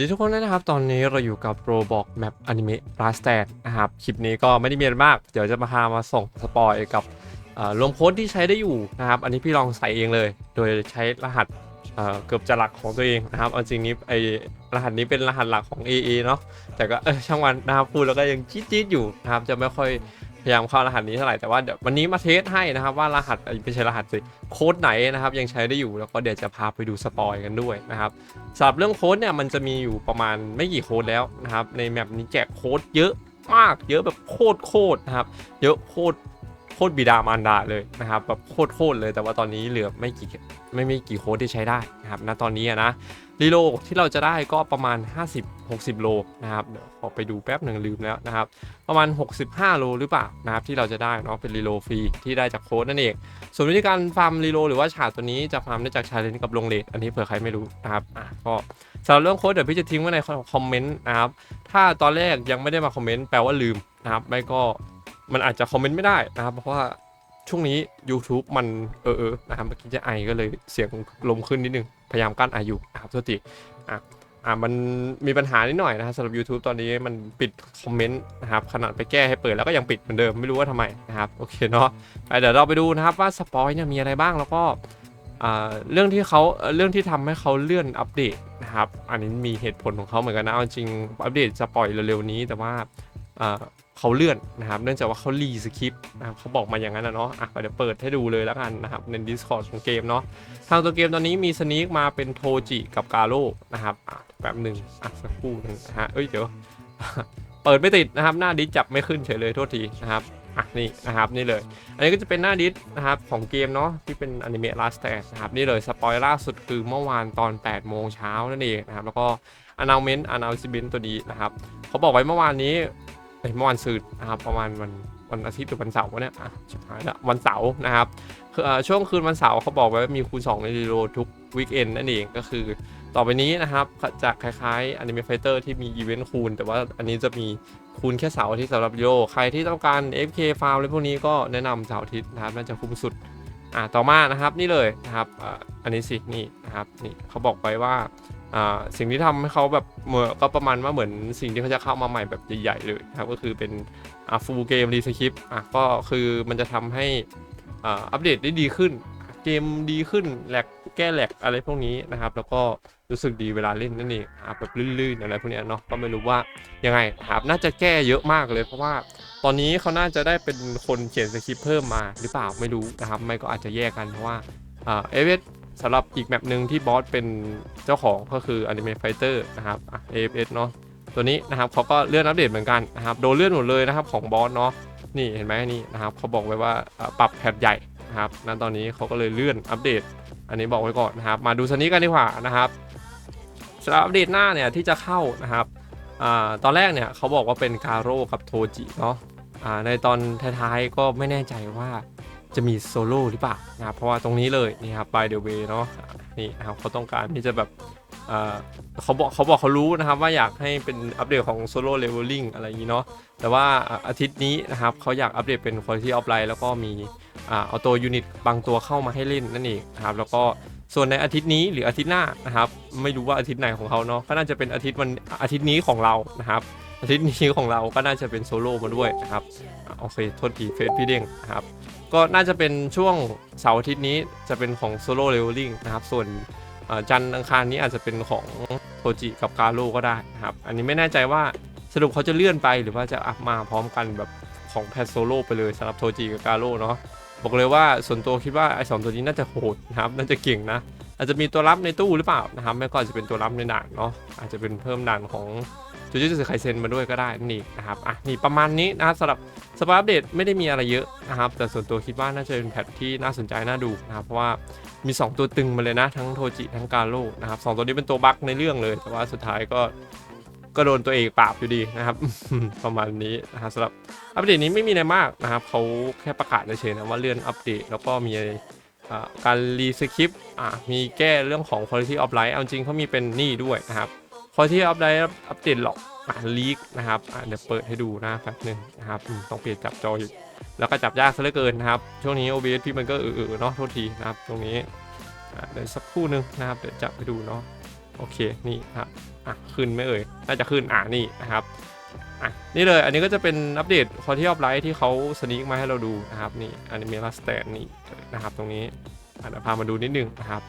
สวัสดีทุกคนด้วยนะครับ ตอนนี้เราอยู่กับ Roblox Map Anime Last Stand นะครับ คลิปนี้ก็ไม่ได้มีอะไรมาก เดี๋ยวจะมาพามาส่งสปอยกับเอ่อรวมโค้ดที่ใช้ได้อยู่นะครับ อันนี้พี่ลองใส่เองเลย โดยใช้รหัสเเกือบจะหลักของตัวเองนะครับเอาจริงนี้ไอรหัสนี้เป็นรหัสหลักของ AA เนาะแต่ก็ช่างวันนะครับพูดแล้วก็ยังจี๊ดๆอยู่นะครับจะไม่ค่อย พยายามเข้ารหัสนี้เท่าไหร่แต่ว่าเดี๋ยววันนี้มาเทสให้นะครับว่ารหัสไม่ใช่รหัสสิโค้ดไหนนะครับยังใช้ได้อยู่แล้วก็เดี๋ยวจะพาไปดูสปอยกันด้วยนะครับสำหรับเรื่องโค้ดเนี่ยมันจะมีอยู่ประมาณไม่กี่โค้ดแล้วนะครับในแมปนี้แจกโค้ดเยอะมากเยอะแบบโคตรโคตรนะครับเยอะโคตร ตรบิดามารดาเลยนะครับแบบโคตรโคตรเลยแต่ว่าตอนนี้เหลือไม่กี่ไม่ไม่กี่โค้ดที่ใช้ได้นะครับณตอนนี้นะรีโลที่เราจะได้ก็ประมาณ 50-60 โลนะครับเดี๋ยวขอไปดูแป๊บหนึ่งลืมแล้วนะครับ ประมาณ 65 โลหรือเปล่านะครับที่เราจะได้เนาะเป็นรีโลฟรีที่ได้จากโค้ดนั่นเอง ส่วนวิธีการฟาร์มรีโลหรือว่าฉากตัวนี้จะฟาร์มได้จากชาเลนจ์กับลงเลทอันนี้เผื่อใครไม่รู้นะครับอะก็สำหรับเรื่องโค้ดเดี๋ยวพี่จะทิ้งไว้ในคอมเมนต์นะครับถ้าตอนแรกยังไม่ได้มาคอมเมนต์แปลว่าลืมนะครับไม่ก็ มันอาจจะคอมเมนต์ไม่ได้นะครับ เพราะว่าช่วงนี้ YouTube มันเออเออนะครับเมื่อกี้จะไอก็เลยเสียงลมขึ้นนิดนึง พยายามกั้นไออยู่นะครับโทษทีอะอะมันมีปัญหานิดหน่อยนะครับสำหรับ YouTube ตอนนี้มันปิดคอมเมนต์นะครับขนาดไปแก้ให้เปิดแล้วก็ยังปิดเหมือนเดิมไม่รู้ว่าทำไมนะครับโอเคเนาะไปเดี๋ยวเราไปดูนะครับว่าสปอยเนี่ยมีอะไรบ้างแล้วก็อ่าเรื่องที่เขาเรื่องที่ทำให้เขาเลื่อนอัปเดตนะครับอันนี้มีเหตุผลของเขาเหมือนกันนะเอาจริงอัปเดตจะปล่อยเร็วๆนี้แต่ว่าอ่า เขาเลื่อนนะครับเนื่องจากว่าเขารีสคริปต์นะครับเขาบอกมาอย่างนั้นนะเนาะอะเดี๋ยวเปิดให้ดูเลยแล้วกันนะครับใน Discord ของเกมเนาะทางตัวเกมตอนนี้มีสนีกมาเป็นโทจิกับกาโร่นะครับอะแป๊บหนึ่งอะสักครู่หนึงนะฮะเอ้ยเดี๋ยวเปิดไม่ติดนะครับหน้าดิสจับไม่ขึ้นเฉยเลยโทษทีนะครับอะนี่นะครับนี่เลย อันนี้ก็จะเป็นหน้าดิสนะครับของเกมเนาะที่เป็นอนิเมะ Last Stand นะครับนี่เลยสปอยล่าสุดคือเมื่อวานตอน 8 โมงเช้านั่นเองนะครับแล้วก็ announcement announcement ตัวนี้นะครับเขาบอกไว้เมื่อวานนี้ เอ้ยเมื่อวานซืนนะครับประมาณวันวันอาทิตย์หรือวันเสาร์วะเนี่ยอะชิบหายละวันเสาร์นะครับคือช่วงคืนวันเสาร์เขาบอกไว้ว่ามีคูณ2ในรีโลทุกวีคเอนนั่นเองก็คือ ต่อไปนี้นะครับจะคล้ายๆ Anime Fighter ที่มีอีเวนต์คูณ แต่ว่าอันนี้จะมีคูณแค่เสาร์อาทิตย์สำหรับโยใครที่ต้องการ FK Farm อะไรพวกนี้ก็แนะนำเสาร์อาทิตย์นะครับน่าจะคุ้มสุดอ่าต่อมานะครับนี่เลยนะครับอันนี้สินี่นะครับนี่เขาบอกไปว่าอ่า สิ่งที่ทำให้เขาแบบเหมือก็ประมาณว่าเหมือนสิ่งที่เขาจะเข้ามาใหม่แบบใหญ่ๆเลยนะครับก็คือเป็นอ่า full game rescript อะก็คือมันจะทำให้อัปเดตได้ดีขึ้น เกมดีขึ้นแหลกแก้แหลกอะไรพวกนี้นะครับ แล้วก็รู้สึกดีเวลาเล่นนั่นเองแบบลื่นๆอะไรพวกนี้เนาะก็ไม่รู้ว่ายังไงนะครับน่าจะแก้เยอะมากเลย เพราะว่าตอนนี้เขาน่าจะได้เป็นคนเขียนสคริปต์เพิ่มมาหรือเปล่าไม่รู้นะครับไม่ก็อาจจะแยกกันเพราะว่าอ่าเอเวส สำหรับอีกแมปหนึ่งที่บอสเป็นเจ้าของก็คือ Anime Fighter นะครับ AFS เนาะตัวนี้นะครับเขาก็เลื่อนอัปเดตเหมือนกันนะครับโดนเลื่อนหมดเลยนะครับของบอสเนาะนี่เห็นไหมนี่นะครับเขาบอกไว้ว่าปรับแพทใหญ่นะครับณตอนนี้เขาก็เลยเลื่อนอัปเดต อันนี้บอกไว้ก่อนนะครับ มาดูสนี้กันดีกว่านะครับสำหรับอัปเดตหน้าเนี่ยที่จะเข้านะครับอตอนแรกเนี่ยเขาบอกว่าเป็นคาโร่กับโทจิเนาะในตอนท้ายๆก็ไม่แน่ใจว่า จะมีโซโล่หรือเปล่านะครับเพราะว่าตรงนี้เลยนี่ครับ by the way เนาะนี่ครับเขาต้องการที่จะแบบเขาบอกเขาบอกเขารู้นะครับว่าอยากให้เป็นอัปเดตของโซโล่เลเวลลิ่งอะไรอย่างนี้เนาะแต่ว่าอาทิตย์นี้นะครับเขาอยากอัปเดตเป็น Quality of Life แล้วก็มีอ่าเอาตัวยูนิตบางตัวเข้ามาให้เล่นนั่นเองนะครับแล้วก็ส่วนในอาทิตย์นี้หรืออาทิตย์หน้านะครับไม่รู้ว่าอาทิตย์ไหนของเขาเนาะก็น่าจะเป็นอาทิตย์วันอาทิตย์นี้ของเรานะครับอาทิตย์นี้ของเราก็น่าจะเป็นโซโล่มาด้วยนะครับโอเคโทษทีเฟซพี่เด้งนะครับ ก็น่าจะเป็นช่วงเสาร์อาทิตย์นี้จะเป็นของโซโล่เลเวลลิ่งนะครับ ส่วนจันทร์อังคารนี้อาจจะเป็นของโทจิกับกาโร่ก็ได้นะครับ อันนี้ไม่แน่ใจว่าสรุปเขาจะเลื่อนไปหรือว่าจะอัพมาพร้อมกันแบบของแพทโซโล่ไปเลยสำหรับโทจิกับกาโร่เนาะบอกเลยว่าส่วนตัวคิดว่าไอ้สองตัวนี้น่าจะโหดนะครับน่าจะเก่งนะอาจจะมีตัวรับในตู้หรือเปล่านะครับไม่ก็อาจจะเป็นตัวรับในด่านเนาะอาจจะเป็นเพิ่มด่านของ จูจูสึไคเซนมาด้วยก็ได้นี่นะครับอะนี่ประมาณนี้นะครับสำหรับสปาร์อัปเดตไม่ได้มีอะไรเยอะนะครับแต่ส่วนตัวคิดว่าน่าจะเป็นแพทที่น่าสนใจน่าดูนะครับเพราะว่ามี 2 ตัวตึงมาเลยนะ ทั้งโทจิทั้งกาโร่นะครับสองตัวนี้เป็นตัวบั๊กในเรื่องเลย แต่ว่าสุดท้ายก็ก็โดนตัวเองปราบอยู่ดีนะครับ ประมาณนี้นะครับสำหรับอัปเดตนี้ไม่มีอะไรมากนะครับเขาแค่ประกาศเฉยๆนะว่าเลื่อนอัปเดตแล้วก็มีการรีสคริปต์มีแก้เรื่องของ quality of life เอาจริงเขามีเป็นนี่ด้วยนะครับ quality of life อัปเดตหรอกอ่าลีกนะครับอ่าเดี๋ยวเปิดให้ดูนะแป๊บหนึงนะครับต้องเปลี่ยนจับจออีกแล้วก็จับยากซะเหลือเกินนะครับ ช่วงนี้ OBS พี่มันก็เออๆเนาะโทษทีนะครับ ตรงนี้เดี๋ยวสักครู่หนึงนะครับเดี๋ยวจับไปดูเนาะโอเคนี่ครับอะขึ้นไหม่เอ่ยน่าจะขึ้นอ่านี่นะครับอะนี่เลยอันนี้ก็จะเป็นอัปเดต Quality of Life ที่เขาสนิกมาให้เราดูนะครับนี่อันนี้มีลัสแตนนี่นะครับตรงนี้อะเดี๋ยวพามาดูนิดนึงนะครับ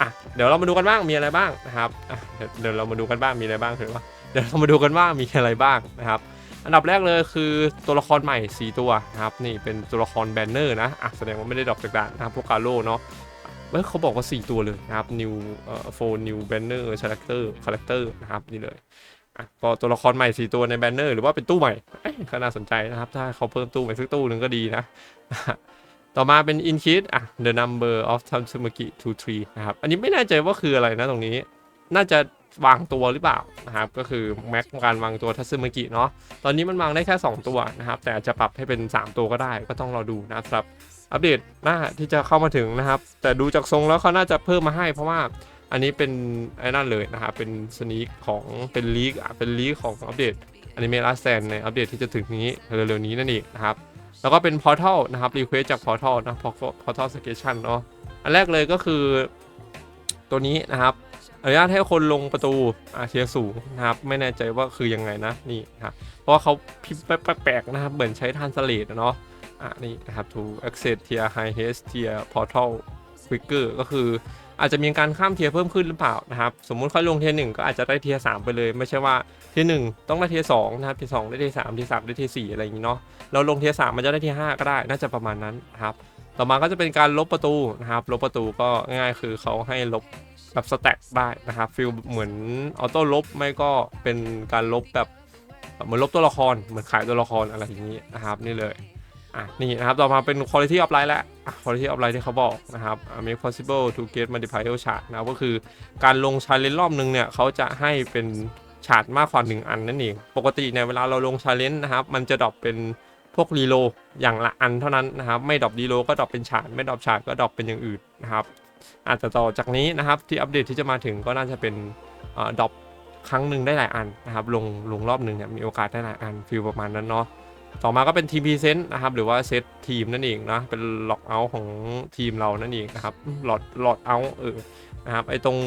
อะเดี๋ยวเรามาดูกันบ้างมีอะไรบ้างนะครับอะเดี๋ยวเรามาดูกันบ้างมีอะไรบ้างถือว่าเดี๋ยวเรามาดูกันว่ามีอะไรบ้างนะครับ อันดับแรกเลยคือตัวละครใหม่ 4 ตัวนะครับนี่เป็นตัวละครแบนเนอร์นะอะแสดงว่าไม่ได้ดรอปจากด่านนะครับพวกกาโลเนาะเฮ้ยเขาบอกว่า 4 ตัวเลยนะครับ new เอ่อ four new banner character character นะครับนี่เลยอะก็ตัวละครใหม่4ตัวในแบนเนอร์หรือว่าเป็นตู้ใหม่เอ้ยก็น่าสนใจนะครับ ถ้าเขาเพิ่มตู้ใหม่สักตู้หนึ่งก็ดีนะ ต่อมาเป็น in kit อะ the number of tatsumaki to three นะครับ อันนี้ไม่แน่ใจว่าคืออะไรนะตรงนี้ น่าจะวางตัวหรือเปล่านะครับ ก็คือแม็กการวางตัวทัซึมากิเนาะ ตอนนี้มันวางได้แค่ 2 ตัวนะครับ แต่จะปรับให้เป็น 3 ตัวก็ได้ ก็ต้องรอดูนะครับ อัปเดตหน้าที่จะเข้ามาถึงนะครับ แต่ดูจากทรงแล้วเขาน่าจะเพิ่มมาให้ เพราะว่าอันนี้เป็นไอ้นั่นเลยนะครับ เป็นสนีกของเป็นลีกอะเป็นลีกของอัปเดตอนิเมะลาสแซนในอัปเดตที่จะถึงนี้เร็วๆนี้นั่นเองนะครับ แล้วก็เป็น Portal นะครับรีเควสจาก Portal นะ Portal Station เนาะอันแรกเลยก็คือตัวนี้นะครับอนุญาตให้คนลงประตูอาเทียสูงนะครับ ไม่แน่ใจว่าคือยังไงนะนี่นะครับเพราะว่าเขาพิมพ์แปลกๆนะครับ เหมือนใช้ทานสเลตเนาะอะนี่นะครับ to access tier high h tier portal quicker ก็คือ อาจจะมีการข้ามเทียร์เพิ่มขึ้นหรือเปล่านะครับสมมุติเขาลงเทียร์หนึ่งก็อาจจะได้เทียร์สามไปเลย ไม่ใช่ว่าเทียร์หนึ่งต้องได้เทียร์สองนะครับเทียร์สองได้เทียร์สามเทียร์สามได้เทียร์สี่อะไรอย่างนี้เนาะเราลงเทียร์สามมันจะได้เทียร์ห้าก็ได้น่าจะประมาณนั้นนะครับต่อมาก็จะเป็นการลบประตูนะครับลบประตูก็ง่ายคือเขาให้ลบแบบสแต็กได้นะครับฟิลเหมือนออโต้ลบไม่ก็เป็นการลบแบบเหมือนลบตัวละครเหมือนขายตัวละครอะไรอย่างนี้นะครับนี่เลยอะนี่นะครับต่อมาเป็น quality of life แล้ว quality of life ที่เขาบอกนะครับ make possible to get multiple shot นะก็คือการลงชาเลนจ์รอบนึงเนี่ยเขาจะให้เป็นฉาดมากกว่า1อันนั่นเอง ปกติเนี่ยเวลาเราลงชาเลนจ์นะครับ มันจะดรอปเป็นพวกรีโลอย่างละอันเท่านั้นนะครับ ไม่ดรอปรีโลก็ดรอปเป็นฉากไม่ดรอปฉากก็ดรอปเป็นอย่างอื่นนะครับ อาจจะต่อจากนี้นะครับที่อัปเดตที่จะมาถึงก็น่าจะเป็นดรอปครั้งหนึ่งได้หลายอันนะครับ ลงลงรอบหนึ่งเนี่ยมีโอกาสได้หลายอันฟิลประมาณนั้นเนาะ ต่อมาก็เป็นทีมพรีเซนต์นะครับ หรือว่าเซตทีมนั่นเองนะ เป็นล็อกเอาท์ของทีมเรานั่นเองนะครับหลอดหลอดเอาท์เออนะครับไอตรง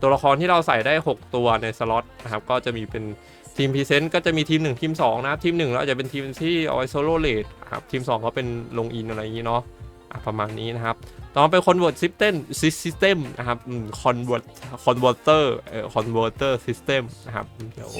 ตัวละครที่เราใส่ได้ 6 ตัวในสล็อตนะครับก็จะมีเป็นทีมพรีเซนต์ก็จะมีทีม 1 ทีม 2 นะครับ ทีม 1 เราอาจจะเป็นทีมที่เอาไว้โซโล่เลดครับทีม2เขาเป็นลงอินอะไรอย่างนี้เนาะอะประมาณนี้นะครับ ต่อมาเป็นคอนเวิร์ตซิสเต็มซิสเต็มนะครับคอนเวิร์ตคอนเวอร์เตอร์เอ่อคอนเวอร์เตอร์ซิสเต็มนะครับเดี๋ยว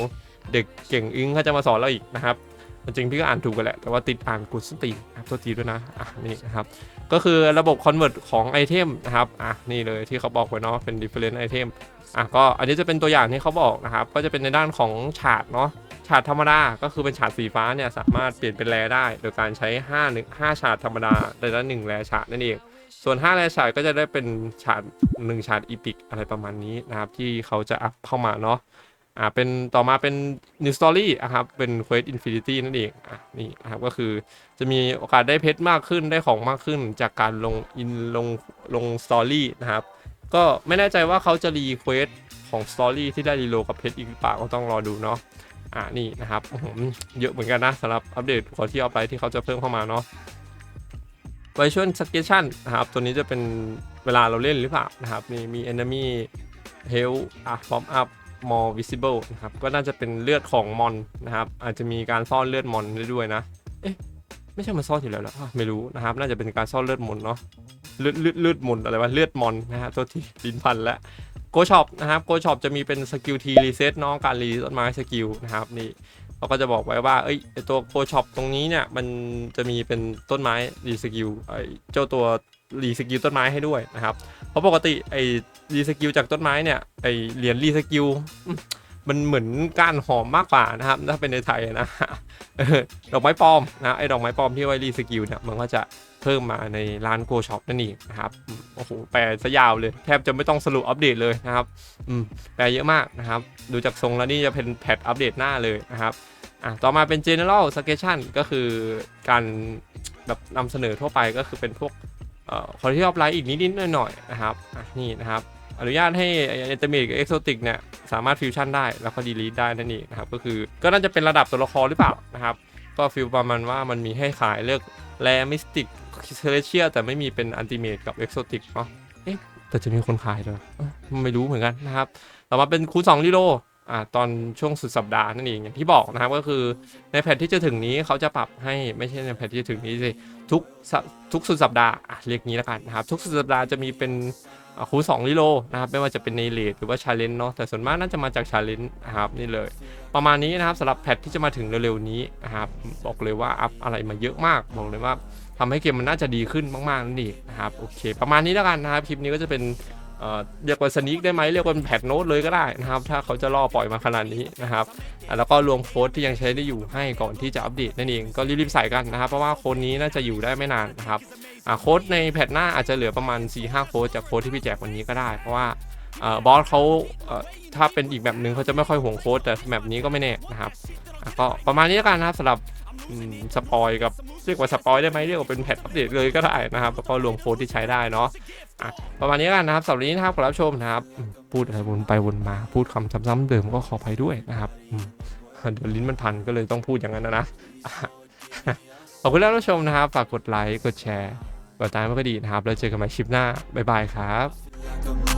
เด็กเก่งอิงเขาจะมาสอนเราอีกนะครับ จริงพี่ก็อ่านถูกกันแหละ แต่ว่าติดอ่านกุศตีนะครับตัวทีด้วยนะ อะนี่นะครับ ก็คือระบบคอนเวิร์ตของไอเทมนะครับ อะนี่เลยที่เขาบอกไว้เนาะ เป็น different item อะก็อันนี้จะเป็นตัวอย่างที่เขาบอกนะครับ ก็จะเป็นในด้านของฉาดเนาะ ฉาดธรรมดา ก็คือเป็นฉาดสีฟ้าเนี่ยสามารถเปลี่ยนเป็นแรได้ โดยการใช้5 1 5ฉาดธรรมดาในละ1แรฉาดนั่นเอง ส่วน5แรฉาดก็จะได้เป็นฉาด1ฉาดอีพิกอะไรประมาณนี้นะครับที่เขาจะอัพเข้ามาเนาะ อ่าเป็นต่อมาเป็น New Story อะครับเป็น Quest Infinity นั่นเองอะนี่นะครับก็คือจะมีโอกาสได้เพชรมากขึ้นได้ของมากขึ้นจากการลงอินลงลงสตอรี่นะครับก็ไม่แน่ใจว่าเขาจะรีเควสของสตอรี่ที่ได้รีโลกับเพชรอีกหรือเปล่าก็ต้องรอดูเนาะอ่านี่นะครับเยอะเหมือนกันนะสำหรับอัปเดตขอที่เอาไปที่เขาจะเพิ่มเข้ามาเนาะ Visual Suggestion นะครับตัวนี้จะเป็นเวลาเราเล่นหรือเปล่านะครับมีมี Enemy Health อะ Pop Up More Visible นะครับ ก็น่าจะเป็นเลือดของมอนนะครับ อาจจะมีการซ่อนเลือดมอนได้ด้วยนะ เอ๊ะ ไม่ใช่มันซ่อนอยู่แล้วหรอไม่รู้นะครับ น่าจะเป็นการซ่อนเลือดมอนเนาะ เลือดเลือดเลือดมนอะไรวะ เลือดมอนนะฮะตัวที่ลิ้นพันแล้วโกช็อปนะครับโกช็อปจะมีเป็นสกิลทีรีเซ็ตน้องการรีต้นไม้สกิลนะครับนี่เขาก็จะบอกไว้ว่าเอ้ยไอ้ตัวโกช็อปตรงนี้เนี่ยมันจะมีเป็นต้นไม้รีสกิลไอ้เจ้าตัว รีสกิลต้นไม้ให้ด้วยนะครับ เพราะปกติไอ้รีสกิลจากต้นไม้เนี่ยไอ้เหรียญรีสกิลมันเหมือนก้านหอมมากกว่านะครับถ้าเป็นในไทยนะดอกไม้ปลอมนะไอ้ดอกไม้ปลอมที่ไว้รีสกิลเนี่ยมันก็จะเพิ่มมาในร้านโกช็อปนั่นเองนะครับโอ้โหแปลซะยาวเลย แทบจะไม่ต้องสรุปอัปเดตเลยนะครับอืมแปลเยอะมากนะครับ ดูจากทรงแล้วนี่จะเป็นแพทอัปเดตหน้าเลยนะครับอะต่อมาเป็น general suggestion ก็คือการแบบนำเสนอทั่วไปก็คือเป็นพวก คนที่ชอบไลฟ์อีกนิดๆหน่อยๆนะครับนี่นะครับอนุญาตให้เอเตอร์เมกับเอ็กโซติกเนี่ยสามารถฟิวชั่นได้แล้วก็ดีลีทได้นั่นเองนะครับก็คือก็น่าจะเป็นระดับตัวละครหรือเปล่านะครับ ก็ฟิลประมาณว่ามันมีให้ขายเลือกแรมิสติกเซเลเชียแต่ไม่มีเป็นอันติเมตกับเอ็กโซติกเนาะเอ๊ะแต่จะมีคนขายด้วยเอ้ยไม่รู้เหมือนกันนะครับต่อมาเป็นคูณ2ลิโลอ่าตอนช่วงสุดสัปดาห์นั่นเองอย่างที่บอกนะครับก็คือในแพทที่จะถึงนี้เขาจะปรับให้ไม่ใช่ในแพทที่จะถึงนี้สิ ทุกทุกสุดสัปดาห์เรียกงี้แล้วกันนะครับ ทุกสุดสัปดาห์จะมีเป็นคูณ2ลิโลนะครับไม่ว่าจะเป็นในเลทหรือว่าชาเลนจ์เนาะแต่ส่วนมากน่าจะมาจากชาเลนจ์นะครับนี่เลย ประมาณนี้นะครับสำหรับแพทที่จะมาถึงเร็วๆนี้นะครับบอกเลยว่าอัพอะไรมาเยอะมากบอกเลยว่าทำให้เกมมันน่าจะดีขึ้นมากๆนั่นเองนะครับโอเค ประมาณนี้แล้วกันนะครับคลิปนี้ก็จะเป็น เรียกว่าสนิกได้ไหมเรียกว่าแพทโน้ตเลยก็ได้นะครับ ถ้าเขาจะล่อปล่อยมาขนาดนี้นะครับ แล้วก็รวมโค้ดที่ยังใช้ได้อยู่ให้ก่อนที่จะอัปเดตนั่นเองก็รีบๆใส่กันนะครับ เพราะว่าโค้ดนี้น่าจะอยู่ได้ไม่นานนะครับโค้ดในแพทหน้าอาจจะเหลือประมาณ 4-5 โค้ดจากโค้ดที่พี่แจกวันนี้ก็ได้ เพราะว่าบอสเขาถ้าเป็นอีกแบบหนึ่งเขาจะไม่ค่อยห่วงโค้ดแต่แบบนี้ก็ไม่แน่นะครับก็ประมาณนี้แล้วกันนะครับสำหรับ สปอยกับเรียกว่าสปอยได้ไหมเรียกว่าเป็นแพทอัปเดตเลยก็ได้นะครับแล้วก็รวมโค้ดที่ใช้ได้เนาะะประมาณนี้กันนะครับสำหรับวันนี้นะครับขอรับชมนะครับ พูดอะไรวนไปวนมาพูดคำซ้ำๆเดิมก็ขออภัยด้วยนะครับเดี๋ยวลิ้นมันพันก็เลยต้องพูดอย่างนั้นนะนะขอบคุณแล้วรับชมนะครับ ฝากกดไลค์กดแชร์กดติดตามก็ดีนะครับ แล้วเจอกันใหม่คลิปหน้าบ๊ายบายครับ